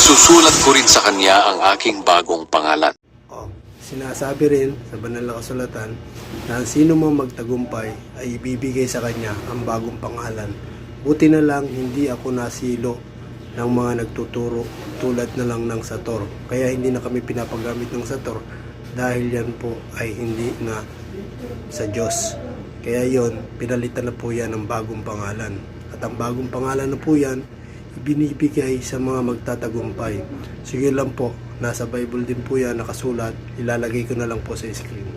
Isusulat ko rin sa kanya ang aking bagong pangalan. Oh, sinasabi rin sa banal na kasulatan na ang sino mang magtagumpay ay ibibigay sa kanya ang bagong pangalan. Buti na lang hindi ako nasilo ng mga nagtuturo tulad na lang ng Sator. Kaya hindi na kami pinapagamit ng Sator dahil yan po ay hindi na sa Diyos. Kaya yon pinalitan na po yan ng bagong pangalan. At ang bagong pangalan na po yan, ibinibigay sa mga magtatagumpay. Sige lang po, nasa Bible din po yan nakasulat. Ilalagay ko na lang po sa screen.